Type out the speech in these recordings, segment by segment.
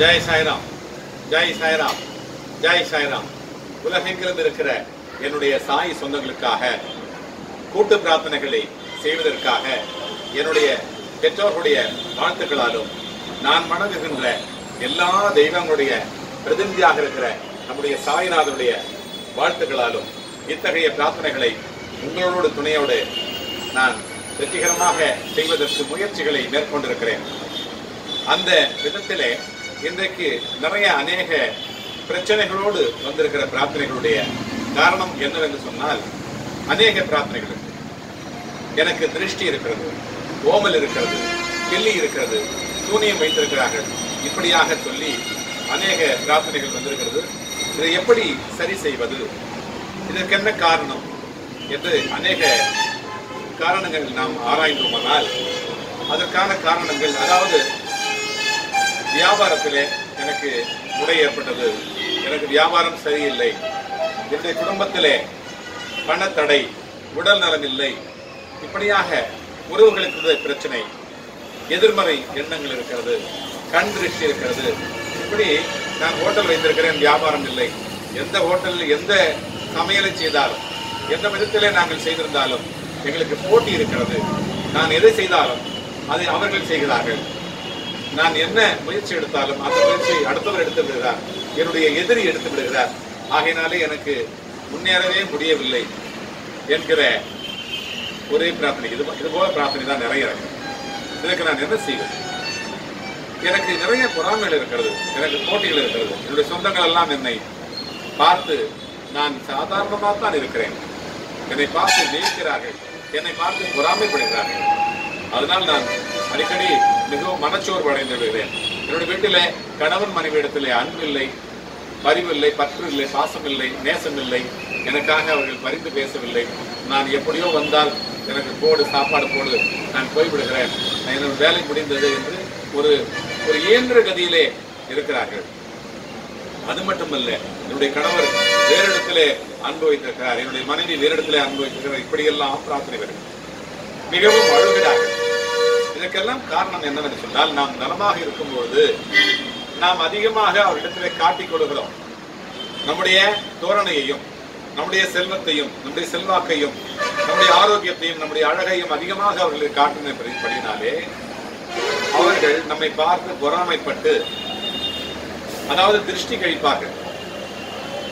ஜெய் சாய்ராம் ஜெய் சாய்ராம் ஜெய் சாய்ராம். உலகெங்கிலும் இருக்கிற என்னுடைய சாய் சொந்தங்களுக்காக கூட்டு பிரார்த்தனைகளை செய்வதற்காக என்னுடைய பெற்றோர்களுடைய வாழ்த்துக்களாலும் நான் வணங்குகின்ற எல்லா தெய்வங்களுடைய பிரதிநிதியாக இருக்கிற நம்முடைய சாய்நாதனுடைய வாழ்த்துக்களாலும் இத்தகைய பிரார்த்தனைகளை உங்களோடு துணையோடு நான் வெற்றிகரமாக செய்வதற்கு முயற்சிகளை மேற்கொண்டிருக்கிறேன். அந்த விதத்திலே இன்றைக்கு நிறைய அநேக பிரச்சனைகளோடு வந்திருக்கிற பிரார்த்தனைகளுடைய காரணம் என்னவென்று சொன்னால் அநேக பிரார்த்தனைகள் இருக்கு. எனக்கு திருஷ்டி இருக்கிறது ஓமல் இருக்கிறது கெல்லி இருக்கிறது சூனியம் வைத்திருக்கிறார்கள். இப்படியாக சொல்லி அநேக பிரார்த்தனைகள் வந்திருக்கிறது. இதை எப்படி சரி செய்வது? இதற்கு என்ன காரணம் என்று அநேக காரணங்கள் நாம் ஆராய்ந்தோமானால் அதற்கான காரணங்கள் அதாவது வியாபாரத்திலே எனக்கு முறை ஏற்பட்டது. எனக்கு வியாபாரம் சரியில்லை. என்னுடைய குடும்பத்திலே பணத்தடை உடல் நலம் இல்லை. இப்படியாக உறவுகளுக்கு பிரச்சனை எதிர்மறை எண்ணங்கள் இருக்கிறது கண் திருஷ்டி இருக்கிறது. இப்படி நான் ஹோட்டல் வைத்திருக்கிறேன் வியாபாரம் இல்லை. எந்த ஹோட்டலில் எந்த சமையலை செய்தாலும் எந்த விதத்திலே நாங்கள் செய்திருந்தாலும் எங்களுக்கு போட்டி இருக்கிறது. நான் எதை செய்தாலும் அதை அவர்கள் செய்கிறார்கள். நான் என்ன முயற்சி எடுத்தாலும் அந்த முயற்சியை அடுத்தவர் எடுத்து விடுகிறார். என்னுடைய எதிரி எடுத்து விடுகிறார். ஆகையினாலே எனக்கு முன்னேறவே முடியவில்லை என்கிற ஒரே பிரார்த்தனை. இது இது போல பிரார்த்தனை தான் நிறைய இருக்கு. இதற்கு நான் என்ன செய்வது? எனக்கு நிறைய பொறாமைகள் இருக்கிறது. எனக்கு போட்டிகள் இருக்கிறது. என்னுடைய சொந்தங்கள் எல்லாம் என்னை பார்த்து நான் சாதாரணமாக தான் இருக்கிறேன். என்னை பார்த்து ஜெயிக்கிறார்கள் என்னை பார்த்து பொறாமைப்படுகிறார்கள். அதனால் நான் அடிக்கடி மிகவும் மனச்சோர்வு அடைந்து விடுகிறேன் என்னுடைய வீட்டிலே கணவன் மனைவியிடத்திலே அன்பு இல்லை பரிவில்லை பற்று இல்லை பாசம் இல்லை நேசம் இல்லை எனக்காக அவர்கள் பரிந்து பேசவில்லை. நான் எப்படியோ வந்தால் எனக்கு போடு சாப்பாடு போடு நான் போய்விடுகிறேன். நான் என்னோட வேலை முடிந்தது என்று ஒரு ஒரு இயந்திர கதியிலே இருக்கிறார்கள். அது மட்டுமல்ல என்னுடைய கணவர் வேறு இடத்திலே அனுபவித்திருக்கிறார் என்னுடைய மனைவி வேறு இடத்திலே அனுபவித்திருக்கிறார் இப்படியெல்லாம் பிரார்த்தனை வருகிறது மிகவும் அழுகிறார்கள் இதற்கெல்லாம் காரணம் என்னவென்று சொன்னால் நாம் நலமாக இருக்கும்போது நாம் அதிகமாக அவரிடத்திலே காட்டிக் கொடுக்கிறோம். நம்முடைய தோரணையையும் நம்முடைய செல்வத்தையும் நம்முடைய செல்வாக்கையும் நம்முடைய ஆரோக்கியத்தையும் நம்முடைய அழகையும் அதிகமாக அவர்களுக்கு காட்டினபடினாலே அவர்கள் நம்மை பார்த்து பொறாமைப்பட்டு அதாவது திருஷ்டி கழிப்பார்கள்.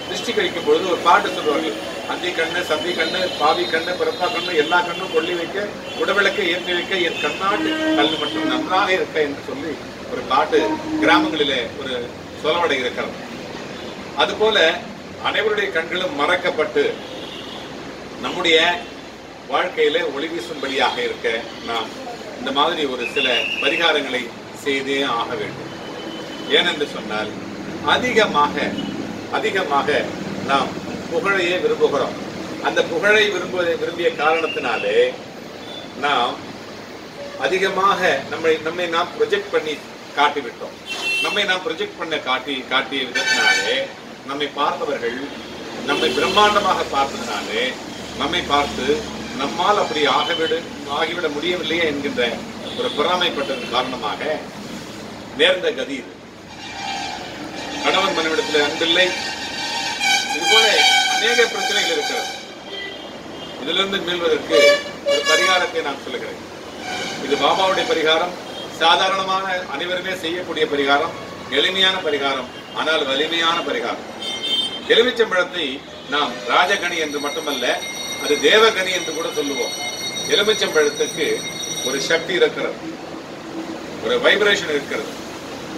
திருஷ்டி கழிக்கும் பொழுது ஒரு பாட்டு சொல்வார்கள் அந்தி கண்ணு சந்தி கண்ணு பாவி கண்ணு பிறப்பா கண்ணு எல்லா கண்ணும் கொள்ளி வைக்க உடவிளக்கை ஏற்றி வைக்க என் கண்ணாட்டு கல் மட்டும் நன்றாக இருக்க என்று சொல்லி ஒரு பாட்டு கிராமங்களிலே ஒரு சொலவடை இருக்கிறது அதுபோல அனைவருடைய கண்களும் மறக்கப்பட்டு நம்முடைய வாழ்க்கையில ஒளி வீசும்படியாக இருக்க நாம் இந்த மாதிரி ஒரு சில பரிகாரங்களை செய்தே ஆக வேண்டும். ஏனென்று சொன்னால் அதிகமாக அதிகமாக நாம் புகழையே விரும்புகிறோம். அந்த புகழை விரும்புவதை விரும்பிய காரணத்தினாலே நாம் அதிகமாக நம்மை நம்மை நாம் ப்ரொஜெக்ட் பண்ணி காட்டிவிட்டோம். நம்மை நாம் ப்ரொஜெக்ட் பண்ண காட்டி காட்டிய விதத்தினாலே நம்மை பார்த்தவர்கள் நம்மை பிரம்மாண்டமாக பார்த்ததினாலே நம்மை பார்த்து நம்மால் அப்படி ஆகவிட ஆகிவிட முடியவில்லையே என்கின்ற ஒரு பொறாமைப்பட்டதன் காரணமாக நேர்ந்த கதி இது. கணவன் மனைவிடத்தில் அன்பில்லை. இது போல அநேக பிரச்சனைகள் இருக்கிறது. இதிலிருந்து மீள்வதற்கு ஒரு பரிகாரத்தை நான் சொல்லுகிறேன். இது பாபாவுடைய பரிகாரம் சாதாரணமான அனைவருமே செய்யக்கூடிய பரிகாரம் எளிமையான பரிகாரம் ஆனால் வலிமையான பரிகாரம். எலுமிச்சம்பழத்தை நாம் ராஜகணி என்று மட்டுமல்ல அது தேவகணி என்று கூட சொல்லுவோம். எலுமிச்சம்பழத்துக்கு ஒரு சக்தி இருக்கிறது. ஒரு வைப்ரேஷன் இருக்கிறது.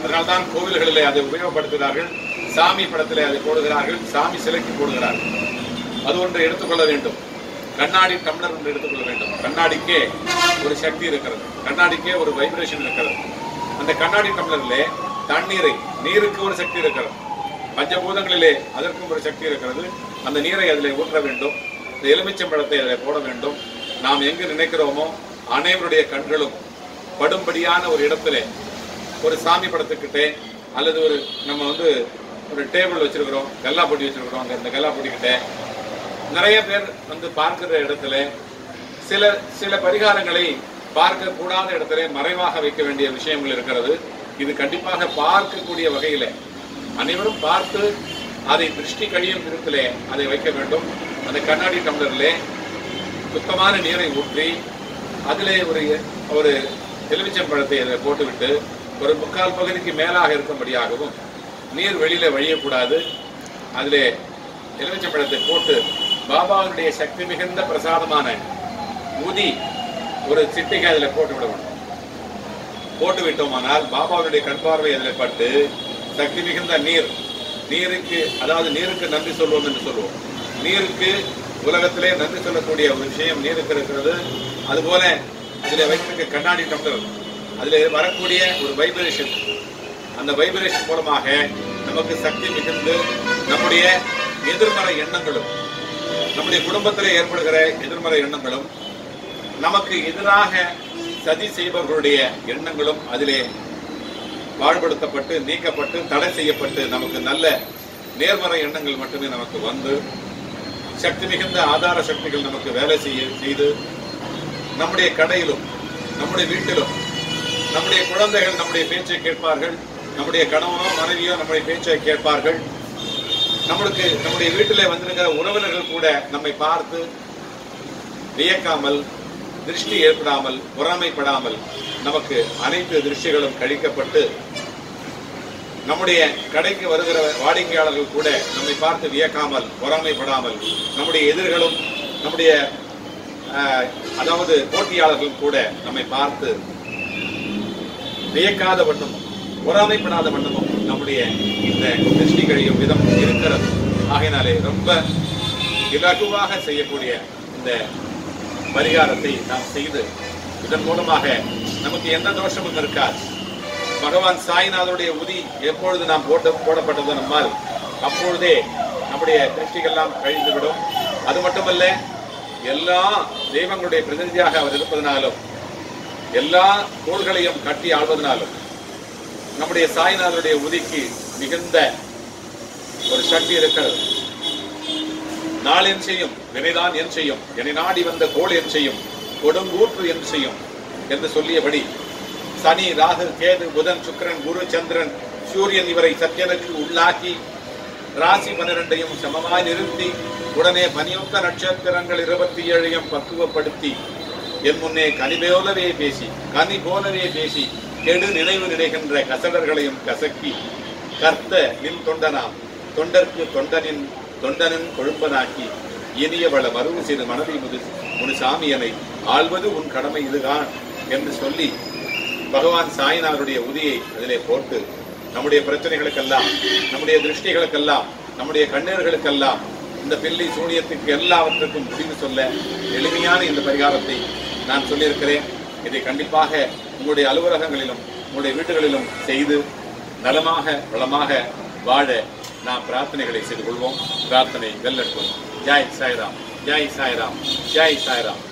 அதனால்தான் கோவில்களில் அதை உபயோகப்படுத்துகிறார்கள். சாமி படத்திலே அதை போடுகிறார்கள். சாமி சிலைக்கு போடுகிறார்கள். அது ஒன்று எடுத்துக்கொள்ள வேண்டும். கண்ணாடி டம்ளர் ஒன்று எடுத்துக்கொள்ள வேண்டும். கண்ணாடிக்கே ஒரு சக்தி இருக்கிறது. கண்ணாடிக்கே ஒரு வைப்ரேஷன் இருக்கிறது. அந்த கண்ணாடி டம்ளரில் தண்ணீரை நீருக்கு ஒரு சக்தி இருக்கிறது. பஞ்சபூதங்களிலே அதற்கும் ஒரு சக்தி இருக்கிறது. அந்த நீரை அதில் ஊற்ற வேண்டும். இந்த எலுமிச்சம்பழத்தை அதில் போட வேண்டும். நாம் எங்கு நினைக்கிறோமோ அனைவருடைய கண்களும் படும்படியான ஒரு இடத்துல ஒரு சாமி படத்துக்கிட்டே அல்லது ஒரு நம்ம வந்து ஒரு டேபிள் வச்சிருக்கிறோம் கல்லா பொட்டி வச்சிருக்கிறோம் அங்க இந்த கல்லா பொடிக்கிட்ட நிறைய பேர் வந்து பார்க்கிற இடத்துல சில சில பரிகாரங்களை பார்க்க கூடாத இடத்துல மறைவாக வைக்க வேண்டிய விஷயங்கள் இருக்கிறது. இது கண்டிப்பாக பார்க்கக்கூடிய வகையில. அனைவரும் பார்த்து அதை திருஷ்டி கழியும் விதத்திலே அதை வைக்க வேண்டும். அந்த கண்ணாடி டம்ளரிலே சுத்தமான நீரை ஊற்றி அதிலே ஒரு ஒரு எலுமிச்சம்பழத்தை அதை போட்டுவிட்டு ஒரு முக்கால் பகுதிக்கு மேலாக இருக்கும்படியாகவும் நீர் வெளியில் வழியக்கூடாது. அதில் எலுமிச்சம்பழத்தை போட்டு பாபாவுடைய சக்தி மிகுந்த பிரசாதமான உதி ஒரு சிட்டிகை அதில் போட்டு விட வேண்டும் போட்டு விட்டோமானால் பாபாவுடைய கண் பார்வை அதில் பட்டு சக்தி மிகுந்த நீர் நீருக்கு அதாவது நீருக்கு நன்றி சொல்வோம் என்று சொல்லுவோம் நீருக்கு உலகத்திலே நன்றி சொல்லக்கூடிய ஒரு விஷயம் நீருக்கு இருக்கிறது. அதுபோல அதில் வைத்திருக்க கண்ணாடி டம்ளர் அதில் வரக்கூடிய ஒரு வைப்ரேஷன் அந்த வைப்ரேஷன் மூலமாக நமக்கு சக்தி மிகுந்து நம்முடைய எதிர்மறை எண்ணங்களும் நம்முடைய குடும்பத்தில் ஏற்படுகிற எதிர்மறை எண்ணங்களும் நமக்கு எதிராக சதி செய்பவர்களுடைய எண்ணங்களும் அதிலே வாழ்படுத்தப்பட்டு நீக்கப்பட்டு தடை செய்யப்பட்டு நமக்கு நல்ல நேர்மறை எண்ணங்கள் மட்டுமே நமக்கு வந்து சக்தி மிகுந்த ஆதார சக்திகள் நமக்கு வேலை செய்ய செய்து நம்முடைய கடையிலும் நம்முடைய வீட்டிலும் நம்முடைய குழந்தைகள் நம்முடைய பேச்சை கேட்பார்கள். நம்முடைய கணவனோ மனைவியோ நம்முடைய பேச்சை கேட்பார்கள். நம்மளுக்கு நம்முடைய வீட்டில் வந்திருக்கிற உறவினர்கள் கூட நம்மை பார்த்து வியக்காமல் திருஷ்டி ஏற்படாமல் பொறாமைப்படாமல் நமக்கு அனைத்து திருஷ்டிகளும் கழிக்கப்பட்டு நம்முடைய கடைக்கு வருகிற வாடிக்கையாளர்கள் கூட நம்மை பார்த்து வியக்காமல் பொறாமைப்படாமல் நம்முடைய எதிர்களும் நம்முடைய அதாவது போட்டியாளர்கள் கூட நம்மை பார்த்து வியக்காத வண்ணமும் பொறாமைப்படாத வண்ணமும் நம்முடைய இந்த திருஷ்டி கழியும் விதம் இருக்கிறது. ஆகையினாலே ரொம்ப இலகுவாக செய்யக்கூடிய இந்த பரிகாரத்தை நாம் செய்து இதன் மூலமாக நமக்கு எந்த தோஷமும் இருக்காது. பகவான் சாய்நாதனுடைய உதி எப்பொழுது நாம் போட்ட போடப்பட்டது நம்மால் அப்பொழுதே நம்முடைய திருஷ்டிகள்லாம் கழிந்துவிடும். அது மட்டுமல்ல எல்லா தெய்வங்களுடைய பிரதிநிதியாக அவர் இருப்பதனாலும் எல்லா கோள்களையும் கட்டி ஆள்வதனாலும் நம்முடைய சாய்நாதருடைய உதிக்கு மிகுந்த ஒரு சக்தி இருக்கிறது. நாள் என் செய்யும் வினைதான் என் செய்யும் என்னை நாடி வந்த கோள் என் செய்யும் கொடுங்கூற்று என் செய்யும் என்று சொல்லியபடி சனி ராகு கேது புதன் சுக்கிரன் குரு சந்திரன் சூரியன் இவரை சத்தியனுக்கு உள்ளாக்கி ராசி பன்னிரண்டையும் சமமாய் நிறுத்தி உடனே பனியொத்த நட்சத்திரங்கள் இருபத்தி ஏழையும் பக்குவப்படுத்தி என் முன்னே கனி போலவே பேசி கனி போலவே பேசி கெடு நினைவு நினைகின்ற கசடர்களையும் கசக்கி கர்த்த நின் தொண்டனாம் தொண்டர்க்கு தொண்டனின் தொண்டனின் கொழும்பனாக்கி இனியவள மருவு செய்த மனதை முது முனுசாமியனை ஆள்வது உன் கடமை இதுதான் என்று சொல்லி பகவான் சாயினாருடைய உதியை அதிலே போட்டு நம்முடைய பிரச்சனைகளுக்கெல்லாம் நம்முடைய திருஷ்டிகளுக்கெல்லாம் நம்முடைய கண்ணீர்களுக்கெல்லாம் இந்த பில்லி சூனியத்துக்கு எல்லாவற்றுக்கும் முடிவு சொல்ல எளிமையான இந்த பரிகாரத்தை நான் சொல்லியிருக்கிறேன். இதை கண்டிப்பாக உங்களுடைய அலுவலகங்களிலும் உங்களுடைய வீடுகளிலும் செய்து நலமாக வளமாக வாழ நாம் பிரார்த்தனைகளை செய்து கொள்வோம். பிரார்த்தனை வெல்லட்டும் ஜாய் சாய்ராம். ஜாய் சாய்ராம். ஜாய் சாய்ராம்.